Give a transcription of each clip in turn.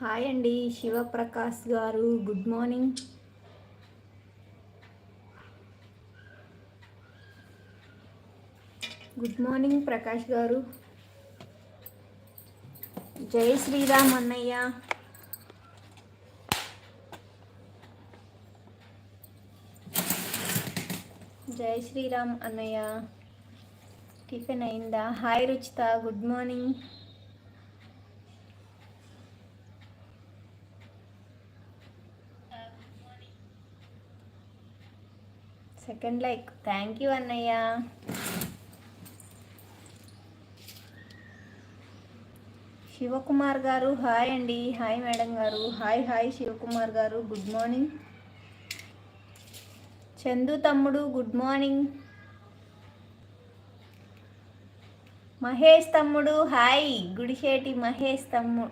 Hi అండి శివప్రకాష్ గారు. Good morning. Good morning Prakash గారు. జై శ్రీరామ్ అన్నయ్య. జై శ్రీరామ్ అన్నయ్య. టిఫిన్ అయిందా? Hi Ruchitha good morning. Second like. Thank you అన్నయ్య. శివకుమార్ గారు హాయ్ అండి. హాయ్ మేడం గారు. హాయ్ హాయ్ శివకుమార్ గారు. Good morning. చందు తమ్ముడు గుడ్ మార్నింగ్. మహేష్ తమ్ముడు హాయ్. గుడిసేటి మహేష్ తమ్ముడు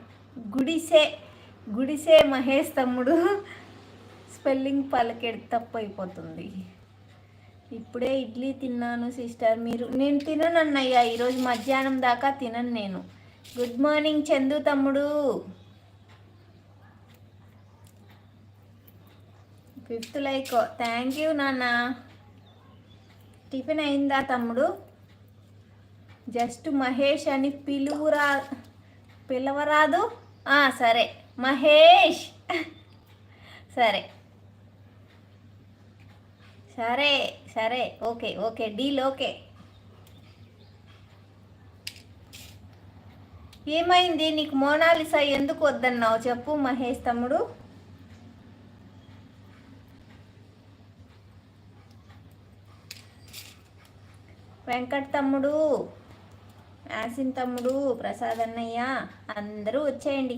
గుడిసే గుడిసే మహేష్ తమ్ముడు. స్పెల్లింగ్ పలకెడు తప్పు అయిపోతుంది ఇప్పుడే ఇడ్లీ తిన్నాను సిస్టర్. మీరు నేను తినను అన్నయ్య. ఈరోజు మధ్యాహ్నం దాకా తినను నేను. గుడ్ మార్నింగ్ చందు తమ్ముడు. Fifth like. థ్యాంక్ యూ నాన్న. టిఫిన్ అయిందా తమ్ముడు? జస్ట్ మహేష్ అని పిలువురా పిలవరాదు? సరే. మహేష్. సరే. సరే సరే ఓకే ఓకే డీల్ ఓకే. ఏమైంది? నీకు మోనాలిసా ఎందుకు వద్దన్నావు? చెప్పు మహేష్ తమ్ముడు. వెంకట్ తమ్ముడు యాసిన్ తమ్ముడు ప్రసాద్ అన్నయ్య అందరూ వచ్చేయండి.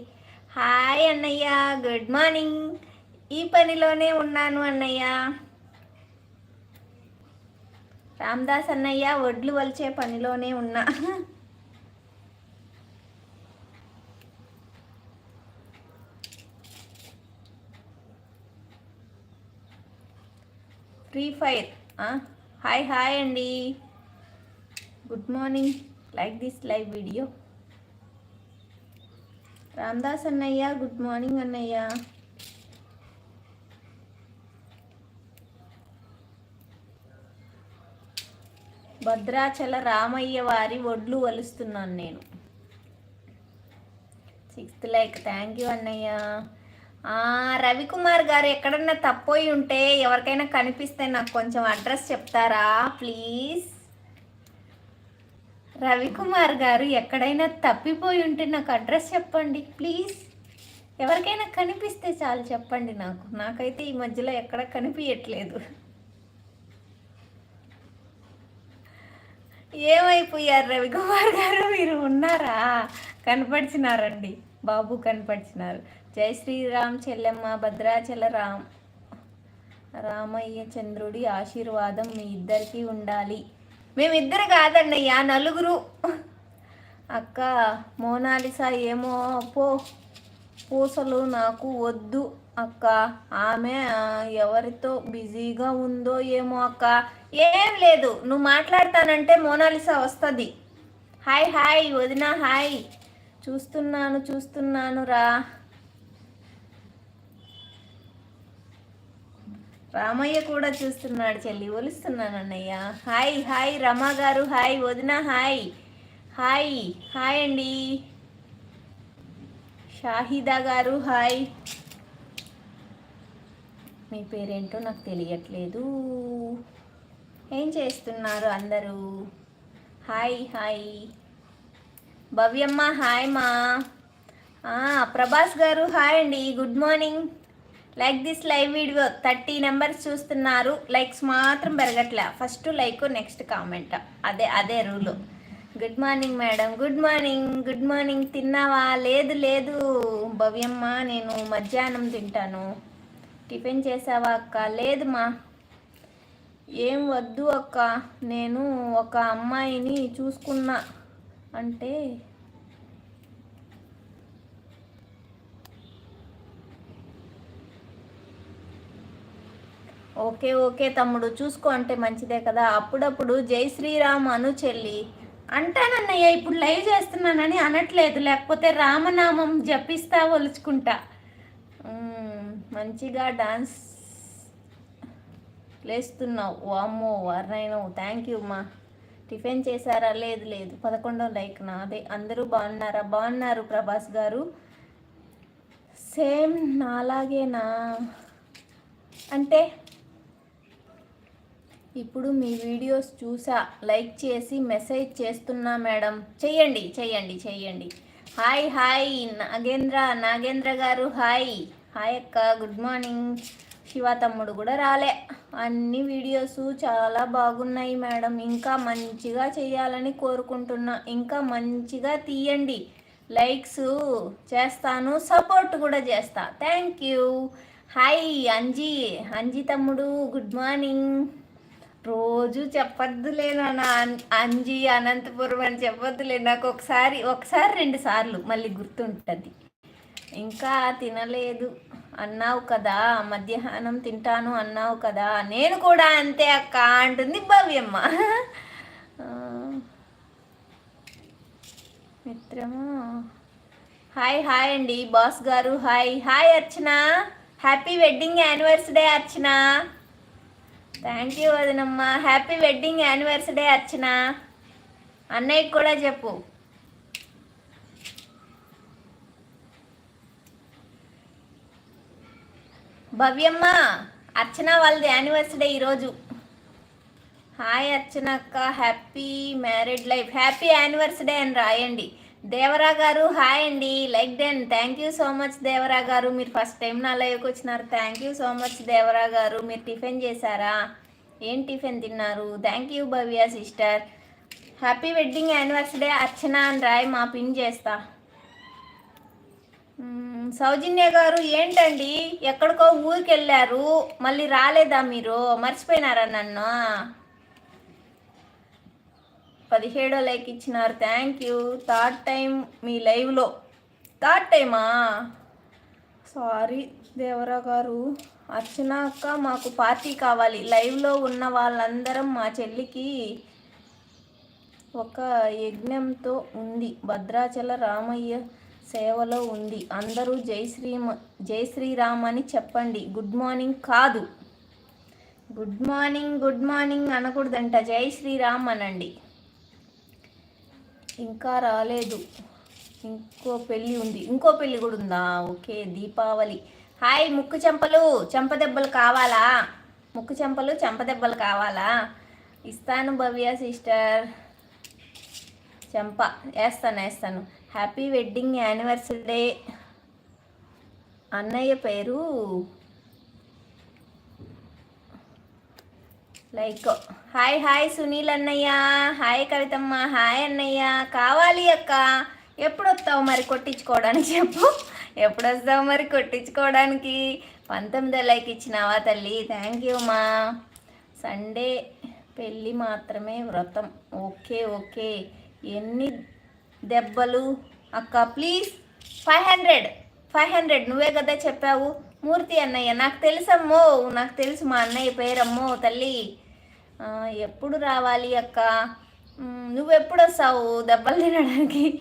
హాయ్ అన్నయ్య గుడ్ మార్నింగ్. ఈ పనిలోనే ఉన్నాను అన్నయ్య. రామ్దాస్ అన్నయ్య వడ్లు వలిచే పనిలోనే ఉన్నా. ఫ్రీ ఫైర్ హాయ్ హాయ్ అండి. Good morning. Like this live video. Ramdas అన్నయ్య గుడ్ మార్నింగ్ అన్నయ్య. భద్రాచల రామయ్య వారి ఒడ్లు వలుస్తున్నాను నేను. సిక్స్త్ లైక్ థ్యాంక్ యూ అన్నయ్య. రవికుమార్ గారు ఎక్కడన్నా తప్పోయి ఉంటే ఎవరికైనా కనిపిస్తే నాకు కొంచెం అడ్రస్ చెప్తారా? ప్లీజ్ రవికుమార్ గారు ఎక్కడైనా తప్పిపోయి ఉంటే నాకు అడ్రస్ చెప్పండి. ప్లీజ్ ఎవరికైనా కనిపిస్తే చాలు చెప్పండి నాకు. నాకైతే ఈ మధ్యలో ఎక్కడ కనిపించట్లేదు ఏమైపోయారు రవికుమార్ గారు? మీరు ఉన్నారా? కనపడిచినారండి. బాబు కనపడిచినారు. జై శ్రీరామ్ చెల్లెమ్మ భద్రాచల రామ్ రామయ్య చంద్రుడి ఆశీర్వాదం మీ ఇద్దరికి ఉండాలి. మేమిద్దరు కాదండయ్యా నలుగురు. అక్క మోనాలిసా ఏమో పో పూసలు నాకు వద్దు. అక్క. ఆమె ఎవరితో బిజీగా ఉందో ఏమో అక్క. ఏం లేదు నువ్వు మాట్లాడతానంటే మోనాలిసా వస్తుంది. హాయ్ హాయ్ వదిన హాయ్. చూస్తున్నాను చూస్తున్నాను రా. రామయ్య కూడా చూస్తున్నాడు చెల్లి. ఒలుస్తున్నాను అన్నయ్య. హాయ్ హాయ్ రమా గారు. హాయ్ వదిన హాయ్. హాయ్ హాయ్ అండి. షాహిదా గారు హాయ్. మీ పేరేంటో నాకు తెలియట్లేదు. ఏం చేస్తున్నారు అందరూ? Hi hi. భవ్యమ్మ హాయ్ మా. ప్రభాస్ గారు హాయ్ అండి. Good morning. Like this live video thirty numbers చూస్తున్నారు. లైక్స్ మాత్రం పెరగట్లే. First like next comment. అదే అదే rule. Good morning madam. Good morning. Good morning. తిన్నావా? లేదు లేదు. భవ్యమ్మ నేను మధ్యాహ్నం తింటాను. టిఫిన్ చేసావా అక్క? లేదు మా ఏం వద్దు అక్క. నేను ఒక అమ్మాయిని చూసుకున్నా. అంటే? ఓకే ఓకే తమ్ముడు. చూసుకో అంటే మంచిదే కదా. అప్పుడప్పుడు జై శ్రీరామ్ అను చెల్లి. అంటానన్నయ్య ఇప్పుడు లైవ్ చేస్తున్నానని అనట్లేదు. లేకపోతే రామనామం జపిస్తా ఒలుచుకుంటా. మంచిగా డాన్స్ లేస్తున్నావు. వామ్మో వర్ణైనవు థ్యాంక్ యూ మా టిఫిన్ చేశారా? లేదు లేదు. పదకొండో లైక్ నా అదే అందరూ బాగున్నారా? బాగున్నారు ప్రభాస్ గారు. సేమ్ నాలాగేనా? అంటే ఇప్పుడు మీ వీడియోస్ చూసా. లైక్ చేసి మెసేజ్ చేస్తున్నా మేడం. చెయ్యండి చెయ్యండి చెయ్యండి. Hi hi. నాగేంద్ర నాగేంద్ర గారు హాయ్. హాయ్ అక్క గుడ్ మార్నింగ్. శివ తమ్ముడు కూడా రాలే. అన్ని వీడియోస్ చాలా బాగున్నాయి మేడం. ఇంకా మంచిగా చేయాలని కోరుకుంటున్నా. ఇంకా మంచిగా తీయండి. లైక్స్ చేస్తాను సపోర్ట్ కూడా చేస్తా. Thank you. Hi Anji. Anji తమ్ముడు గుడ్ మార్నింగ్. రోజు చెప్పొద్దులే నా అంజీ అనంతపురం అని చెప్పొద్దులే. నాకు ఒకసారి ఒకసారి రెండు సార్లు మళ్ళీ గుర్తుంటుంది. ఇంకా తినలేదు. అన్నావు కదా మధ్యాహ్నం తింటాను అన్నావు కదా నేను కూడా అంతే అక్క అంటుంది భవ్యమ్మ. మిత్రము? హాయ్ హాయ్ అండి బాస్ గారు hi. Hi Archana. Happy wedding anniversary Archana. Thank you వదినమ్మ. Happy wedding anniversary Archana. అన్నయ్యకి కూడా చెప్పు. భవ్యమ్మ అర్చన వాళ్ళది యానివర్సరీ ఈరోజు హాయ్ అర్చన అక్క happy married life happy anniversary అని రాయండి. దేవరా గారు హాయ్ అండి. Like done thank you so much Devara గారు. మీరు ఫస్ట్ టైం నా లైవ్కి వచ్చినారు. Thank you so much Devara గారు. మీరు టిఫిన్ చేశారా? ఏం టిఫిన్ తిన్నారు? Thank you Bhavya sister happy wedding anniversary Archana అని రాయి మా పిన్ చేస్తా. Hmm. సౌజన్య గారు ఏంటండి? ఎక్కడికో ఊరికి వెళ్ళారు మళ్ళీ రాలేదా మీరు? మర్చిపోయినారా నన్ను? పదిహేడో లైక్ ఇచ్చినారు. Thank you. థర్డ్ టైం మీ లైవ్లో. థర్డ్ టైమా? సారీ దేవరా గారు. అర్చనాక మాకు పార్టీ కావాలి. లైవ్లో ఉన్న వాళ్ళందరం మా చెల్లికి ఒక యజ్ఞంతో ఉంది. భద్రాచల రామయ్య సేవలో ఉంది. అందరూ జై శ్రీ జై శ్రీరామ్ అని చెప్పండి. గుడ్ మార్నింగ్ కాదు. గుడ్ మార్నింగ్ గుడ్ మార్నింగ్ అనకూడదంట. జై శ్రీరామ్ అనండి ఇంకా రాలేదు. ఇంకో పెళ్ళి ఉంది. ఇంకో పెళ్ళి కూడా ఉందా? ఓకే దీపావళి. హాయ్ ముక్కు చెంపలు. చెంపదెబ్బలు కావాలా? ముక్కు చెంపలు చెంపదెబ్బలు కావాలా? ఇస్తాను భవ్య సిస్టర్. చెంప వేస్తాను వేస్తాను. హ్యాపీ వెడ్డింగ్ యానివర్సరీ అన్నయ్య పేరు లైక్ హాయ్ హాయ్ సునీల్ అన్నయ్య. హాయ్ కవితమ్మ. హాయ్ అన్నయ్య. కావాలి అక్క. ఎప్పుడు వస్తావు మరి కొట్టించుకోవడానికి చెప్పు. ఎప్పుడు వస్తావు మరి కొట్టించుకోవడానికి? పంతొమ్మిదో లైక్ ఇచ్చినావా తల్లి? థ్యాంక్ యూ మా. సండే పెళ్ళి మాత్రమే వ్రతం. ఓకే ఓకే ఎన్ని దెబ్బలు. అక్క please. Five hundred. Five hundred. నువ్వే కదా చెప్పావు. మూర్తి అన్నయ్య నాకు తెలుసమ్మో. నాకు తెలుసు మా అన్నయ్య పేరమ్మో తల్లి. ఎప్పుడు రావాలి అక్క? నువ్వెప్పుడు నువ్వు ఎప్పుడు వస్తావు దెబ్బలు తినడానికి?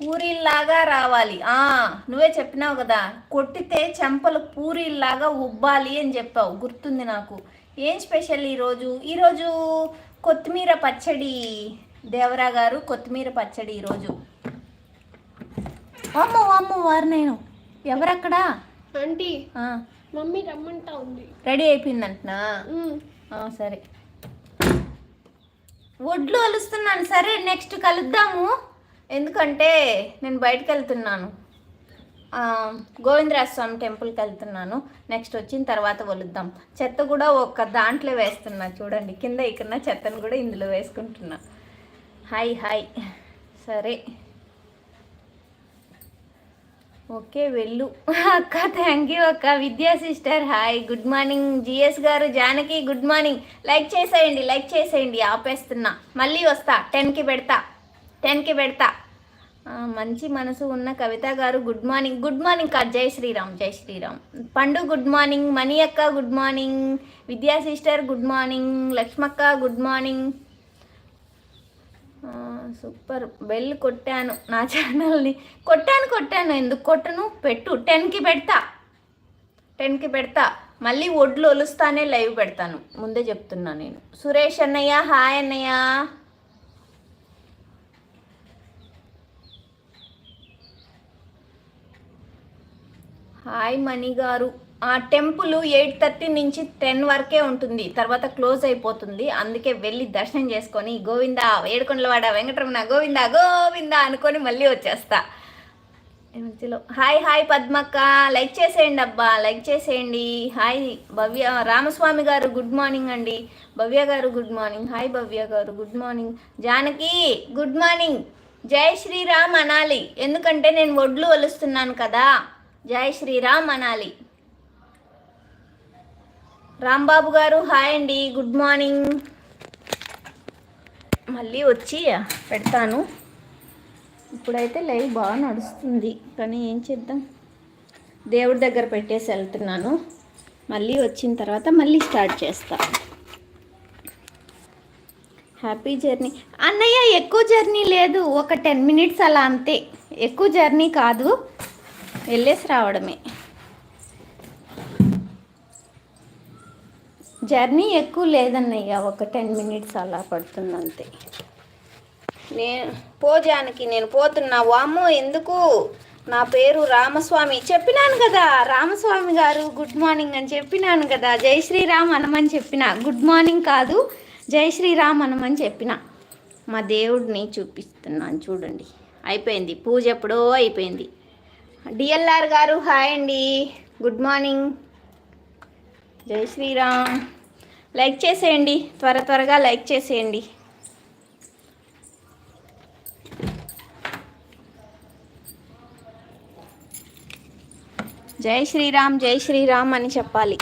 పూరీల్లాగా రావాలి. ఆ నువ్వే చెప్పినావు కదా కొట్టితే చెంపలు పూరీల్లాగా ఉబ్బాలి అని చెప్పావు. గుర్తుంది నాకు. ఏం స్పెషల్ ఈరోజు? ఈరోజు కొత్తిమీర పచ్చడి. దేవరా గారు కొత్తిమీర పచ్చడి ఈరోజు. అమ్మో అమ్మో వారు నేను. ఎవరక్కడా? ఆంటీ ఆ, మమ్మీ రమ్మంటా ఉంది. రెడీ అయిపోయిందంటనా? సరే. వడ్లు వలుస్తున్నాను సరే నెక్స్ట్ కలుద్దాము. ఎందుకంటే నేను బయటకు వెళ్తున్నాను. గోవిందరాజస్వామి గోవిందరాజ స్వామి టెంపుల్కి వెళ్తున్నాను. నెక్స్ట్ వచ్చిన తర్వాత వలుద్దాం. చెత్త కూడా ఒక దాంట్లో వేస్తున్నా. చూడండి కింద ఇక్కడ చెత్తను కూడా ఇందులో వేసుకుంటున్నా. Hi hi. సరే. ఓకే వెళ్ళు. అక్క థ్యాంక్ యూ అక్క. Vidya sister hi. Good morning. G గారు జానకి గుడ్ మార్నింగ్. లైక్ చేసేయండి లైక్ చేసేయండి. ఆపేస్తున్నా. మళ్ళీ వస్తా. టెన్కి పెడతా. టెన్కి పెడతా. మంచి మనసు ఉన్న కవిత గారు గుడ్ మార్నింగ్. గుడ్ మార్నింగ్ కార్ జై శ్రీరామ్ జై శ్రీరామ్. పండు గుడ్ మార్నింగ్ మణి అక్క good morning Vidya sister good morning లక్ష్మక్క good morning. Super. Bell కొట్టాను నా ఛానల్ని. కొట్టాను కొట్టాను. ఎందుకు కొట్టను? పెట్టు. టెన్కి పెడతా. టెన్కి పెడతా. మళ్ళీ ఒడ్లు ఒలుస్తానే లైవ్ పెడతాను. ముందే చెప్తున్నా నేను. సురేష్ అన్నయ్య హాయ్ అన్నయ్య. హాయ్ మణి గారు. ఆ టెంపుల్ ఎయిట్ థర్టీ నుంచి టెన్ వరకే ఉంటుంది. తర్వాత క్లోజ్ అయిపోతుంది. అందుకే వెళ్ళి దర్శనం చేసుకొని గోవింద ఏడుకొండలవాడ వెంకటరమణ గోవింద గోవింద అనుకొని మళ్ళీ వచ్చేస్తా. మధ్యలో హాయ్ హాయ్ పద్మక్క. లైక్ చేసేయండి అబ్బా లైక్ చేసేయండి. హాయ్ భవ్య రామస్వామి గారు గుడ్ మార్నింగ్ అండి. భవ్య గారు గుడ్ మార్నింగ్. హాయ్ భవ్య గారు good morning. Janaki good morning. జై శ్రీరామ్ అనాలి. ఎందుకంటే నేను ఒడ్లు వలుస్తున్నాను కదా. జై శ్రీరామ్ అనాలి రాంబాబు గారు హాయ్ అండి గుడ్ మార్నింగ్. మళ్ళీ వచ్చి పెడతాను. ఇప్పుడైతే లైవ్ బాగా నడుస్తుంది కానీ ఏం చేద్దాం? దేవుడి దగ్గర పెట్టేసి వెళ్తున్నాను. మళ్ళీ వచ్చిన తర్వాత మళ్ళీ స్టార్ట్ చేస్తా. Happy journey. అన్నయ్య ఎక్కువ జర్నీ లేదు. ఒక టెన్ మినిట్స్ అలా అంతే. ఎక్కువ జర్నీ కాదు. వెళ్ళేసి రావడమే. జర్నీ ఎక్కువ లేదన్నయ్య ఒక టెన్ మినిట్స్ అలా పడుతుంది అంతే. నేను పోజానికి నేను పోతున్నా. వాము ఎందుకు? నా పేరు రామస్వామి. చెప్పినాను కదా రామస్వామి గారు గుడ్ మార్నింగ్ అని చెప్పినాను కదా. జై శ్రీరామ్ అనమని చెప్పిన. గుడ్ మార్నింగ్ కాదు జై శ్రీరామ్ అనమని చెప్పిన. మా దేవుడిని చూపిస్తున్నాను చూడండి. అయిపోయింది. పూజ ఎప్పుడో అయిపోయింది. డిఎల్ఆర్ గారు హాయ్ అండి. Good morning. జై శ్రీరామ్. లైక్ చేసేయండి త్వర త్వరగా లైక్ చేసేయండి. జై శ్రీరామ్ జై శ్రీరామ్ అని చెప్పాలి.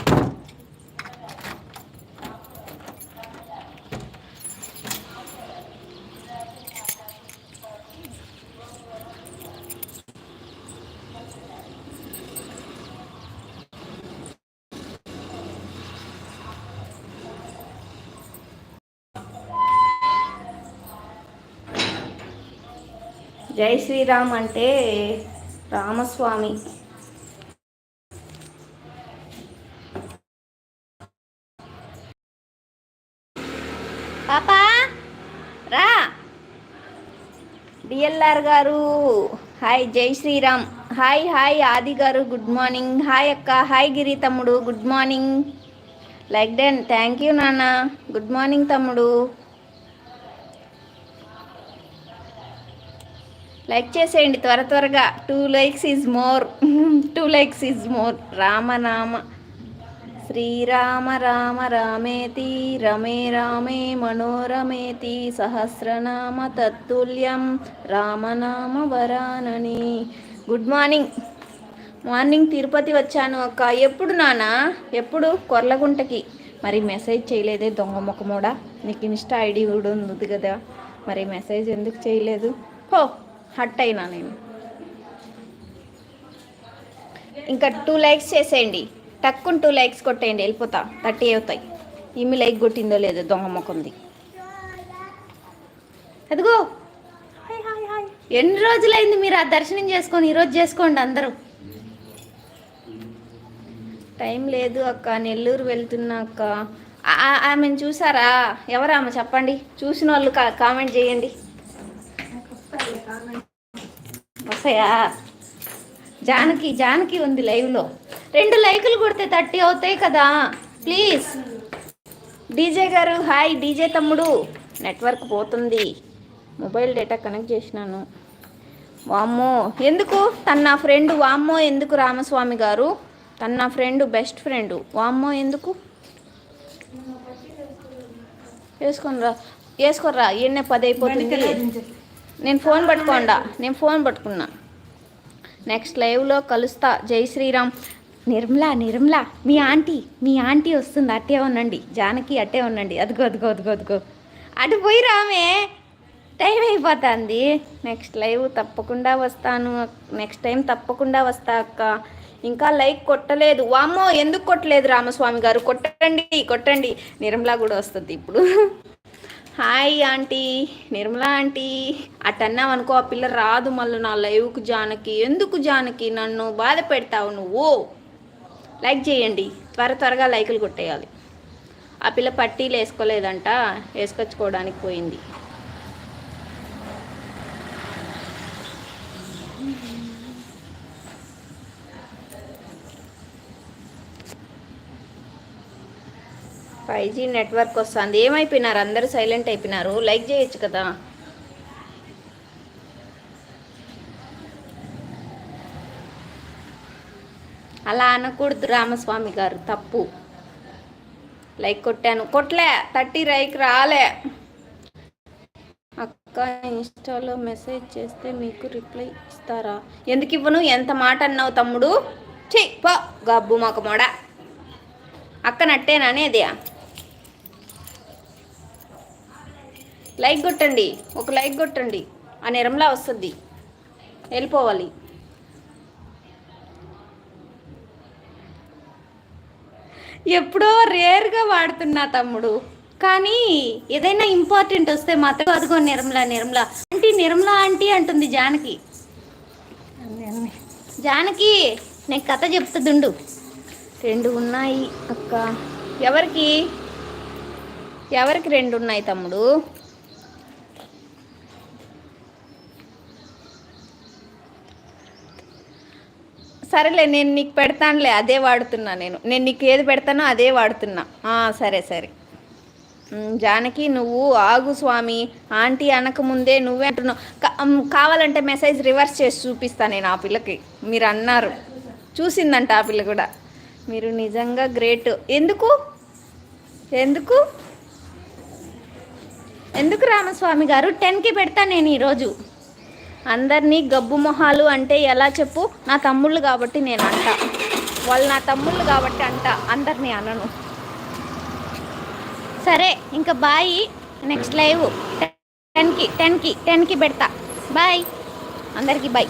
జై శ్రీరామ్ అంటే రామస్వామి. పాపా రా. డిఎల్ఆర్ గారు హాయ్ జై శ్రీరామ్. హాయ్ హాయ్ ఆది గారు గుడ్ మార్నింగ్. హాయ్ అక్క హాయ్ గిరి తమ్ముడు good morning. Like done thank you నాన్న. గుడ్ మార్నింగ్ తమ్ముడు. లైక్ చేసేయండి త్వర త్వరగా. Two likes is more two likes is more రామనామ శ్రీరామ రామ రామేతి రమే రామే మనోరమేతి సహస్రనామ తత్తుల్యం రామనామ వరానని. గుడ్ మార్నింగ్ మార్నింగ్ తిరుపతి వచ్చాను అక్క. ఎప్పుడు నానా? ఎప్పుడు? కొర్లగుంటకి. మరి మెసేజ్ చేయలేదే దొంగ ముఖమోడా. నీకు ఇన్స్టా ఐడి కూడా ఉంది కదా. మరి మెసేజ్ ఎందుకు చేయలేదు? హో హట్ అయినా నేను. ఇంకా టూ లైక్స్ చేసేయండి. టక్కుని టూ లైక్స్ కొట్టేయండి వెళ్ళిపోతా. థర్టీ అవుతాయి. ఈమె లైక్ కొట్టిందో లేదో దొంగ మొక్కంది అదిగో. ఎన్ని రోజులైంది మీరు ఆ దర్శనం చేసుకొని? ఈరోజు చేసుకోండి అందరూ. టైం లేదు అక్క. నెల్లూరు వెళ్తున్నా అక్క. ఆమెను చూసారా? ఎవరు ఆమె? చెప్పండి. చూసిన వాళ్ళు కామెంట్ చేయండి. వస్తాయా? జానకి జానకి ఉంది లైవ్లో రెండు లైకులు కొడితే థర్టీ అవుతాయి కదా. ప్లీజ్. డీజే గారు హాయ్. డీజే తమ్ముడు. నెట్వర్క్ పోతుంది. మొబైల్ డేటా కనెక్ట్ చేసినాను. వామ్మో. ఎందుకు? తన నా ఫ్రెండ్ వామ్మో ఎందుకు రామస్వామి గారు? తన నా ఫ్రెండ్ బెస్ట్ ఫ్రెండ్. వామ్మో ఎందుకు? వేసుకొని రా. వేసుకొని ఈయనే పది అయిపోతుంది. నేను ఫోన్ పట్టుకోండా. నేను ఫోన్ పట్టుకున్నా. నెక్స్ట్ లైవ్లో కలుస్తా. జై శ్రీరామ్. నిర్మలా నిర్మలా మీ ఆంటీ మీ ఆంటీ వస్తుంది. అట్టే ఉండండి. జానకి అట్టే ఉండండి. అదిగో అదిగో అదిగో అదిగో. అటు పోయి రామే. టైం అయిపోతుంది. నెక్స్ట్ లైవ్ తప్పకుండా వస్తాను. నెక్స్ట్ టైం తప్పకుండా వస్తా అక్క. ఇంకా లైక్ కొట్టలేదు. వామ్మో ఎందుకు కొట్టలేదు రామస్వామి గారు? కొట్టండి కొట్టండి. నిర్మలా కూడా వస్తుంది ఇప్పుడు. Hi aunty Nirmala aunty. అటన్నావు అనుకో ఆ పిల్ల రాదు మళ్ళీ నా లైవ్కు జానకి. ఎందుకు జానకి? నన్ను బాధ పెడతావు నువ్వు. లైక్ చేయండి. త్వర త్వరగా లైకులు కొట్టేయాలి. ఆ పిల్ల పట్టీలు వేసుకోలేదంట వేసుకొచ్చుకోవడానికి పోయింది. ఫైవ్ జీ నెట్వర్క్ వస్తుంది. ఏమైపోయినారు? అందరూ సైలెంట్ అయిపోయినారు. లైక్ చేయొచ్చు కదా. అలా అనకూడదు రామస్వామి గారు. తప్పు. లైక్ కొట్టాను. కొట్టలే థర్టీ రైక్ రాలే. అక్క ఇన్స్టాలో మెసేజ్ చేస్తే మీకు రిప్లై ఇస్తారా? ఎందుకు ఇవ్వను? ఎంత మాట అన్నావు తమ్ముడు? చెయ్యి పో. గబ్బు మాకు మొడ అక్క నట్టేననేది లైక్ కొట్టండి ఒక లైక్ కొట్టండి ఆ నిరంలా వస్తుంది. వెళ్ళిపోవాలి. ఎప్పుడో రేర్గా వాడుతున్నా తమ్ముడు. కానీ ఏదైనా ఇంపార్టెంట్ వస్తే మాత్రం అదిగో నిర్మల నిర్మల. ఆంటీ నిర్మల ఆంటీ అంటుంది జానకి. జానకి నేను కథ చెప్తుండు రెండు ఉన్నాయి అక్క. ఎవరికి? ఎవరికి రెండు ఉన్నాయి తమ్ముడు? సరేలే నేను నీకు పెడతానులే అదే వాడుతున్నా నేను. నేను నీకు ఏది పెడతానో అదే వాడుతున్నా. సరే సరే. జానకి నువ్వు ఆగు స్వామి. ఆంటీ అనకముందే నువ్వే అంటున్నావు. కావాలంటే మెసేజ్ రివర్స్ చేసి చూపిస్తాను నేను ఆ పిల్లకి. మీరు అన్నారు. చూసిందంట ఆ పిల్ల కూడా. మీరు నిజంగా గ్రేట్. ఎందుకు? ఎందుకు? ఎందుకు రామస్వామి గారు? టెన్కి పెడతా నేను ఈరోజు. అందరినీ గబ్బు మొహాలు అంటే ఎలా చెప్పు? నా తమ్ముళ్ళు కాబట్టి నేను అంట వాళ్ళు నా తమ్ముళ్ళు కాబట్టి అంట. అందరినీ అనను. సరే ఇంకా బాయ్. Next live. టెన్కి టెన్కి టెన్కి పెడతా. బాయ్. అందరికీ బాయ్.